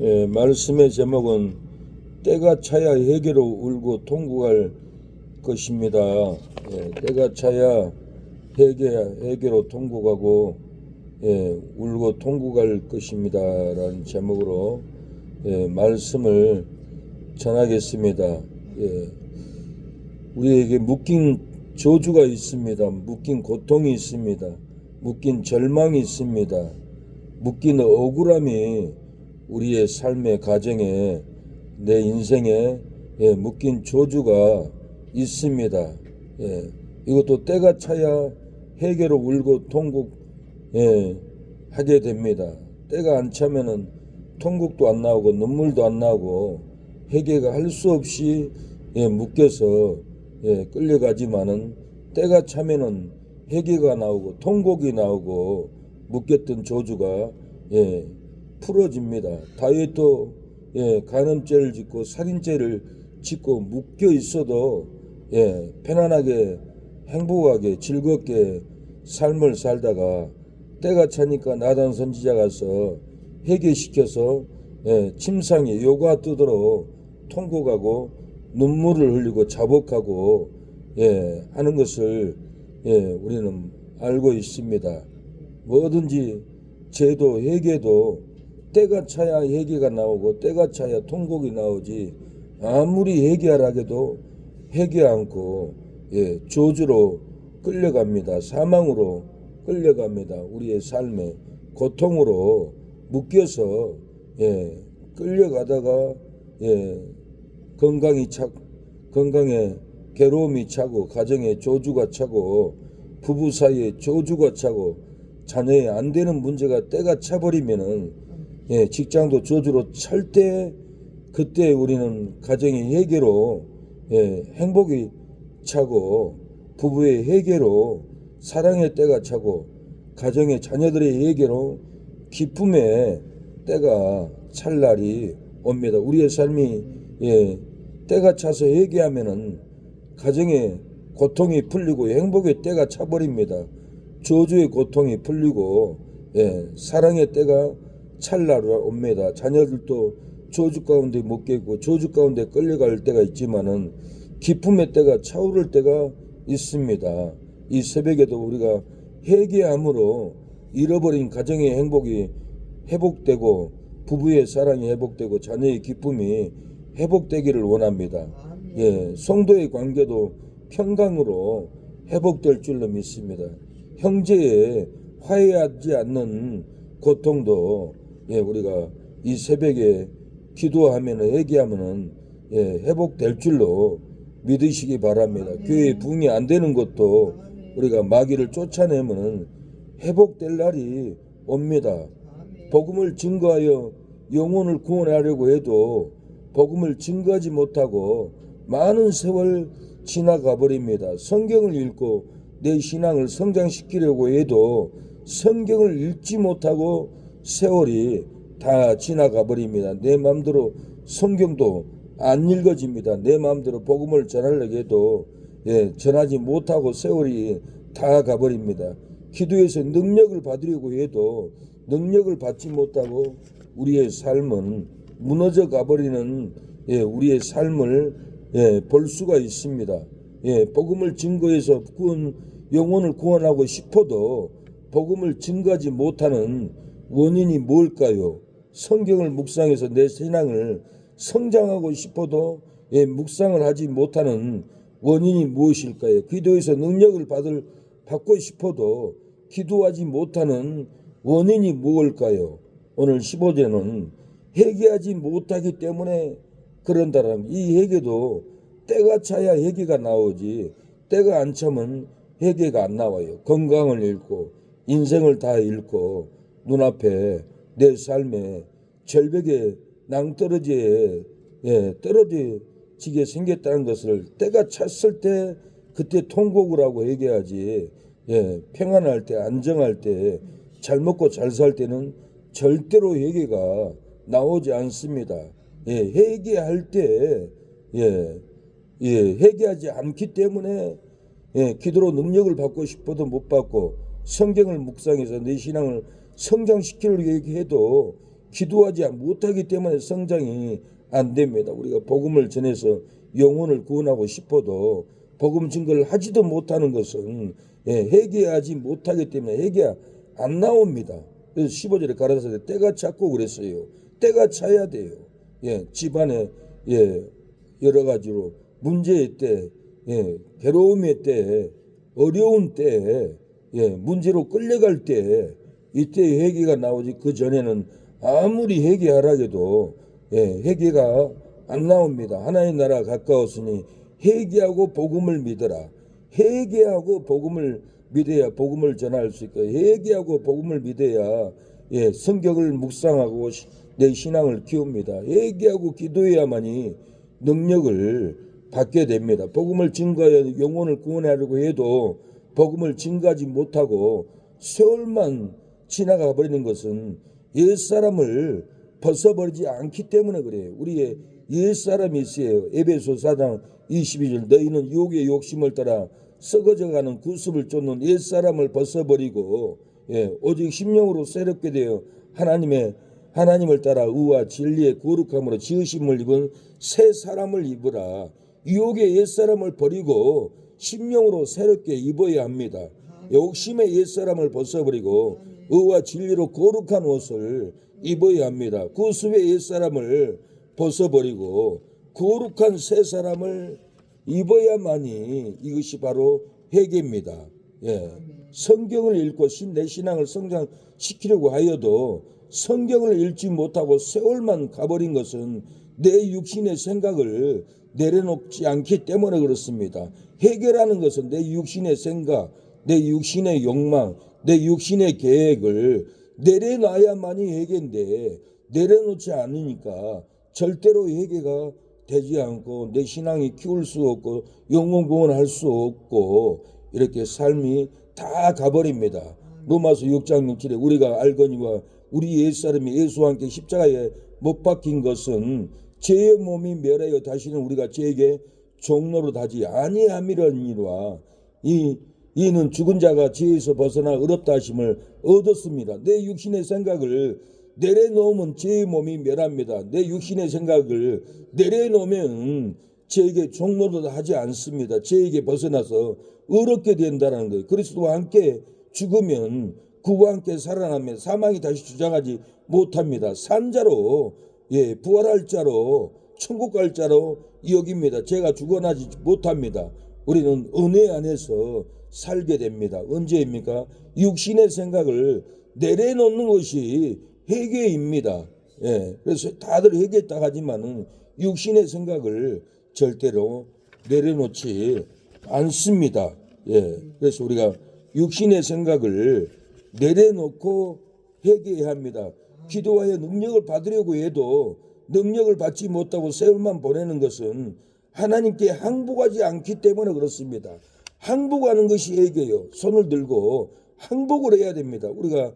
예, 말씀의 제목은 때가 차야 해계로 울고 통곡할 것입니다. 예, 때가 차야 해계 해계로 통곡하고 예, 울고 통곡할 것입니다라는 제목으로 예, 말씀을 전하겠습니다. 예, 우리에게 묶인 저주가 있습니다. 묶인 고통이 있습니다. 묶인 절망이 있습니다. 묶인 억울함이 우리의 삶의 가정에 내 인생에 예, 묶인 조주가 있습니다. 예, 이것도 때가 차야 해결로 울고 통곡 예, 하게 됩니다. 때가 안 차면은 통곡도 안 나오고 눈물도 안 나오고 해결가 할 수 없이 예, 묶여서 예, 끌려가지만은 때가 차면은 해결가 나오고 통곡이 나오고 묶였던 조주가 예, 풀어집니다. 다윗도 예, 간음죄를 짓고 살인죄를 짓고 묶여 있어도 예, 편안하게 행복하게 즐겁게 삶을 살다가 때가 차니까 나단 선지자 가서 해결시켜서 예, 침상에 요가 뜨도록 통곡하고 눈물을 흘리고 자복하고 예, 하는 것을 예, 우리는 알고 있습니다. 뭐든지 제도 회개도 때가 차야 회개가 나오고 때가 차야 통곡이 나오지 아무리 회개하라게도 회개 않고 예, 저주로 끌려갑니다. 사망으로 끌려갑니다. 우리의 삶에 고통으로 묶여서 예, 끌려가다가 예, 건강이 차 건강에 괴로움이 차고 가정에 저주가 차고 부부 사이에 저주가 차고 자녀에 안 되는 문제가 때가 차버리면은 예, 직장도 저주로 찰때 그때 우리는 가정의 회개로 예, 행복이 차고 부부의 회개로 사랑의 때가 차고 가정의 자녀들의 회개로 기쁨의 때가 찰 날이 옵니다. 우리의 삶이 예, 때가 차서 회개하면은 가정의 고통이 풀리고 행복의 때가 차버립니다. 저주의 고통이 풀리고 예, 사랑의 때가 찰나로 옵니다. 자녀들도 저주 가운데 못 깨고 저주 가운데 끌려갈 때가 있지만은 기쁨의 때가 차오를 때가 있습니다. 이 새벽에도 우리가 회개함으로 잃어버린 가정의 행복이 회복되고 부부의 사랑이 회복되고 자녀의 기쁨이 회복되기를 원합니다. 예, 성도의 관계도 평강으로 회복될 줄로 믿습니다. 형제의 화해하지 않는 고통도 예, 우리가 이 새벽에 기도하면은 회개하면은 예, 회복될 줄로 믿으시기 바랍니다. 교회 부흥이 안 되는 것도 우리가 마귀를 쫓아내면은 회복될 날이 옵니다. 복음을 증거하여 영혼을 구원하려고 해도 복음을 증거하지 못하고 많은 세월 지나가 버립니다. 성경을 읽고 내 신앙을 성장시키려고 해도 성경을 읽지 못하고 세월이 다 지나가 버립니다. 내 마음대로 성경도 안 읽어집니다. 내 마음대로 복음을 전하려고 해도 예, 전하지 못하고 세월이 다 가버립니다. 기도에서 능력을 받으려고 해도 능력을 받지 못하고 우리의 삶은 무너져 가버리는 예, 우리의 삶을 예, 볼 수가 있습니다. 예, 복음을 증거해서 구원 영혼을 구원하고 싶어도 복음을 증거하지 못하는 원인이 뭘까요? 성경을 묵상해서 내 신앙을 성장하고 싶어도 예, 묵상을 하지 못하는 원인이 무엇일까요? 기도에서 능력을 받을 받고 싶어도 기도하지 못하는 원인이 무엇일까요? 오늘 15제는 회개하지 못하기 때문에 그런다라는 이 회개도 때가 차야 회개가 나오지 때가 안 차면 회개가 안 나와요. 건강을 잃고 인생을 다 잃고 눈앞에 내 삶에 절벽에 낭떠러지에 예, 떨어지게 생겼다는 것을 때가 찼을 때 그때 통곡을 하고 얘기하지 예, 평안할 때 안정할 때 잘 먹고 잘 살 때는 절대로 회개가 나오지 않습니다. 예, 회개할 때 예, 예, 회개하지 않기 때문에 예, 기도로 능력을 받고 싶어도 못 받고 성경을 묵상해서 내 신앙을 성장시키려고 얘기해도 기도하지 못하기 때문에 성장이 안 됩니다. 우리가 복음을 전해서 영혼을 구원하고 싶어도 복음 증거를 하지도 못하는 것은 예, 회개하지 못하기 때문에 회개 안 나옵니다. 그래서 15절에 가라사대 때가 찼고 그랬어요. 때가 차야 돼요. 예, 집안에 예, 여러 가지로 문제의 때, 예, 괴로움의 때, 어려운 때, 예, 문제로 끌려갈 때 이때 회개가 나오지 그 전에는 아무리 회개하라 해도 예, 회개가 안 나옵니다. 하나님 나라 가까웠으니 회개하고 복음을 믿어라. 회개하고 복음을 믿어야 복음을 전할 수 있고 회개하고 복음을 믿어야 예, 성경을 묵상하고 시- 내 신앙을 키웁니다. 회개하고 기도해야만이 능력을 받게 됩니다. 복음을 증거하여 영혼을 구원하려고 해도 복음을 증거하지 못하고 세월만 지나가 버리는 것은 옛사람을 벗어버리지 않기 때문에 그래요. 우리의 옛사람이 있어요. 에베소 4장 22절 너희는 욕의 욕심을 따라 썩어져가는 구습을 쫓는 옛사람을 벗어버리고 예, 오직 심령으로 새롭게 되어 하나님의 하나님을 따라 의와 진리의 거룩함으로 지으심을 입은 새 사람을 입으라. 유혹의 옛사람을 버리고 심령으로 새롭게 입어야 합니다. 욕심의 옛사람을 벗어버리고 의와 진리로 거룩한 옷을 입어야 합니다. 구습의 옛사람을 벗어버리고 거룩한 새 사람을 입어야만이 이것이 바로 회개입니다. 예. 성경을 읽고 신- 내 신앙을 성장시키려고 하여도 성경을 읽지 못하고 세월만 가버린 것은 내 육신의 생각을 내려놓지 않기 때문에 그렇습니다. 해결하는 것은 내 육신의 생각, 내 육신의 욕망, 내 육신의 계획을 내려놔야만이 회개인데 내려놓지 않으니까 절대로 회개가 되지 않고 내 신앙이 키울 수 없고 영혼 구원할 수 없고 이렇게 삶이 다 가버립니다. 로마서 6장 6절에 우리가 알거니와 우리 옛사람이 예수와 함께 십자가에 못 박힌 것은 죄의 몸이 멸하여 다시는 우리가 죄에게 종로로 다지 아니함이러니라 이 이는 죽은 자가 죄에서 벗어나 어렵다 하심을 얻었습니다. 내 육신의 생각을 내려놓으면 죄의 몸이 멸합니다. 내 육신의 생각을 내려놓으면 죄에게 종로도 하지 않습니다. 죄에게 벗어나서 어렵게 된다는 거예요. 그리스도와 함께 죽으면 그와 함께 살아나면 사망이 다시 주장하지 못합니다. 산자로 예 부활할 자로 천국 갈 자로 여깁니다. 제가 죽어나지 못합니다. 우리는 은혜 안에서 살게 됩니다. 언제입니까? 육신의 생각을 내려놓는 것이 회개입니다. 예, 그래서 다들 회개했다 하지만은 육신의 생각을 절대로 내려놓지 않습니다. 예, 그래서 우리가 육신의 생각을 내려놓고 회개해야 합니다. 기도하여 능력을 받으려고 해도 능력을 받지 못하고 세월만 보내는 것은 하나님께 항복하지 않기 때문에 그렇습니다. 항복하는 것이 회개요. 손을 들고 항복을 해야 됩니다. 우리가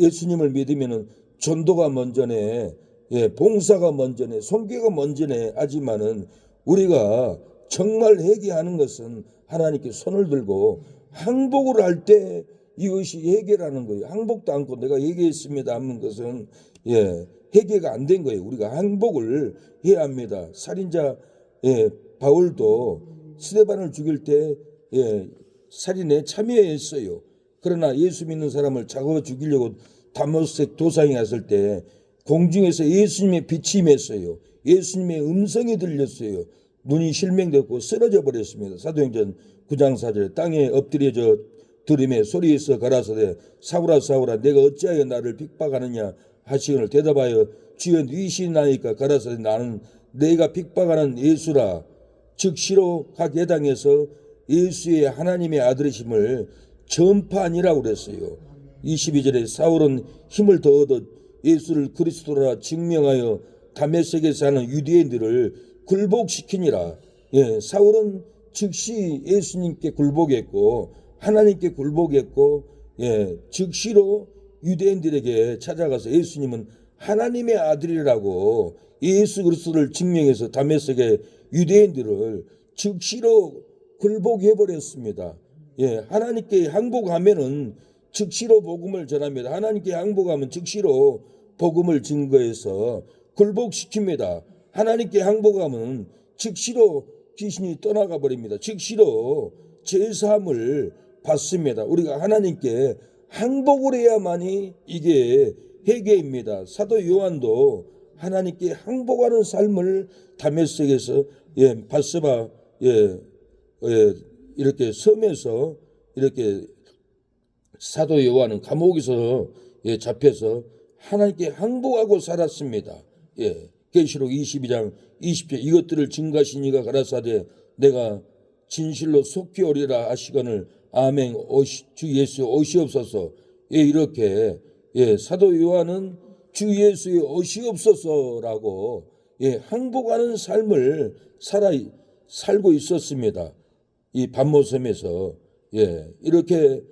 예수님을 믿으면은 전도가 먼저네, 예, 봉사가 먼저네, 손괴가 먼저네 하지만은 우리가 정말 회개하는 것은 하나님께 손을 들고 항복을 할 때 이것이 회개라는 거예요. 항복도 않고 내가 회개했습니다 하는 것은 예, 회개가 안 된 거예요. 우리가 항복을 해야 합니다. 살인자 예, 바울도 스데반을 죽일 때 예, 살인에 참여했어요. 그러나 예수 믿는 사람을 잡아 죽이려고 다모색 도상에 갔을 때 공중에서 예수님의 빛이 임했어요. 예수님의 음성이 들렸어요. 눈이 실명됐고 쓰러져 버렸습니다. 사도행전 9장 4절에 땅에 엎드려져 들음에 소리에서 가라사대 사울아 사울아 내가 어찌하여 나를 핍박하느냐 하시기를 대답하여 주여 니시 나니까 가라사대 나는 내가 핍박하는 예수라 즉시로 각 예당에서 예수의 하나님의 아들이심을 전파하니라고 그랬어요. 22절에 사울은 힘을 더 얻어 예수를 그리스도라 증명하여 다메섹에 사는 유대인들을 굴복시키니라. 예, 사울은 즉시 예수님께 굴복했고 하나님께 굴복했고 예, 즉시로 유대인들에게 찾아가서 예수님은 하나님의 아들이라고 예수 그리스도를 증명해서 다메섹의 유대인들을 즉시로 굴복해 버렸습니다. 예, 하나님께 항복하면은 즉시로 복음을 전합니다. 하나님께 항복하면 즉시로 복음을 증거해서 굴복시킵니다. 하나님께 항복하면 즉시로 귀신이 떠나가 버립니다. 즉시로 제사함을 받습니다. 우리가 하나님께 항복을 해야만이 이게 회개입니다. 사도 요한도 하나님께 항복하는 삶을 다메섹에서 예, 바스바 예, 예, 이렇게 섬에서 이렇게 사도 요한은 감옥에서 예, 잡혀서 하나님께 항복하고 살았습니다. 예. 계시록 22장 20절 이것들을 증가시니가 가라사대 내가 진실로 속히 오리라 하시거늘 아멘 오시, 주 예수 오시옵소서 예, 이렇게 예, 사도 요한은 주 예수의 오시옵소서라고 예, 항복하는 삶을 살아 살고 있었습니다. 이 반모섬에서 예, 이렇게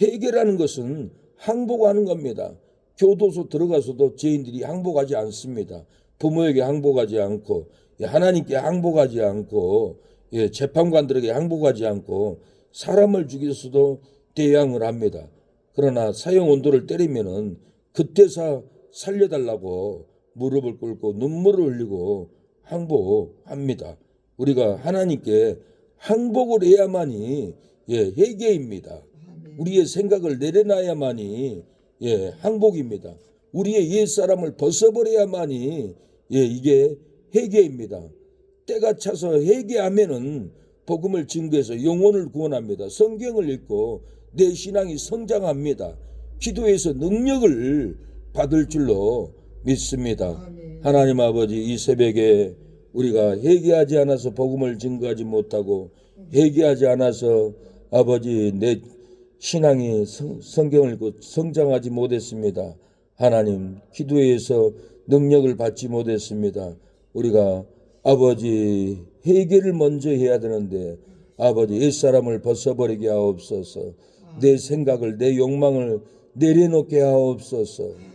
해결하는 것은 항복하는 겁니다. 교도소 들어가서도 죄인들이 항복하지 않습니다. 부모에게 항복하지 않고 예, 하나님께 항복하지 않고 예, 재판관들에게 항복하지 않고 사람을 죽여서도 대항을 합니다. 그러나 사형 온도를 때리면은 그때사 살려달라고 무릎을 꿇고 눈물을 흘리고 항복합니다. 우리가 하나님께 항복을 해야만이 예, 회개입니다. 우리의 생각을 내려놔야만이 예, 항복입니다. 우리의 옛 사람을 벗어버려야만이 예, 이게 회개입니다. 때가 차서 회개하면은 복음을 증거해서 영혼을 구원합니다. 성경을 읽고 내 신앙이 성장합니다. 기도에서 능력을 받을 줄로 믿습니다. 하나님 아버지 이 새벽에 우리가 회개하지 않아서 복음을 증거하지 못하고 회개하지 않아서 아버지 내 신앙이 성, 성경을 성장하지 못했습니다. 하나님 기도에서 능력을 받지 못했습니다. 우리가 아버지 회개를 먼저 해야 되는데 아버지 옛사람을 벗어버리게 하옵소서 내 생각을 내 욕망을 내려놓게 하옵소서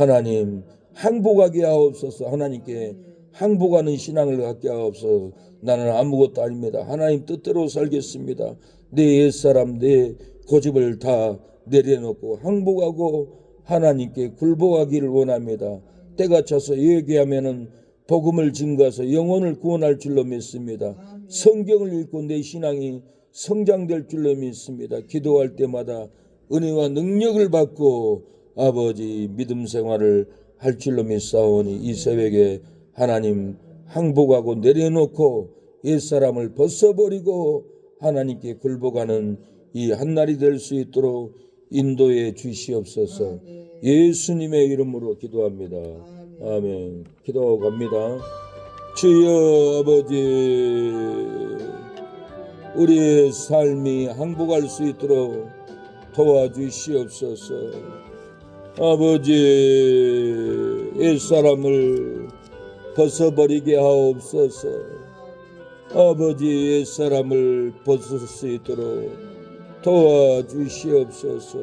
하나님 항복하게 하옵소서. 하나님께 항복하는 신앙을 갖게 하옵소서. 나는 아무것도 아닙니다. 하나님 뜻대로 살겠습니다. 내 옛사람 내 고집을 다 내려놓고 항복하고 하나님께 굴복하기를 원합니다. 때가 차서 얘기하면은 복음을 증거해서 영혼을 구원할 줄로 믿습니다. 성경을 읽고 내 신앙이 성장될 줄로 믿습니다. 기도할 때마다 은혜와 능력을 받고 아버지 믿음 생활을 할 줄로 믿사오니 이 새벽에 하나님 항복하고 내려놓고 옛사람을 벗어버리고 하나님께 굴복하는 이 한날이 될 수 있도록 인도해 주시옵소서 예수님의 이름으로 기도합니다. 아멘. 기도갑니다. 주여 아버지 우리의 삶이 항복할 수 있도록 도와주시옵소서. 아버지 옛사람을 벗어버리게 하옵소서. 아버지 옛사람을 벗을 수 있도록 도와주시옵소서.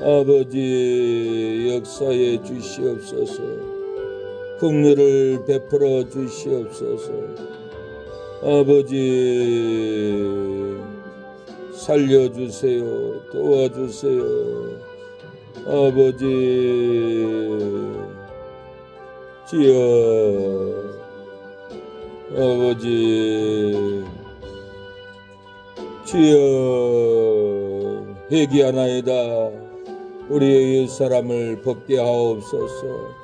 아버지 역사해 주시옵소서. 긍휼을 베풀어 주시옵소서. 아버지 살려 주세요. 도와주세요. 아버지 지여 아버지 주여 회개하나이다. 우리의 옛사람을 벗게 하옵소서.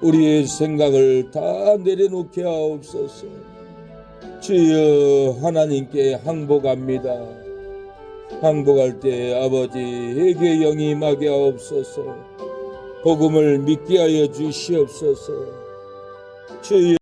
우리의 생각을 다 내려놓게 하옵소서. 주여 하나님께 항복합니다 항복할 때 아버지 회개 영이 임하게 하옵소서 복음을 믿게 하여 주시옵소서. 주여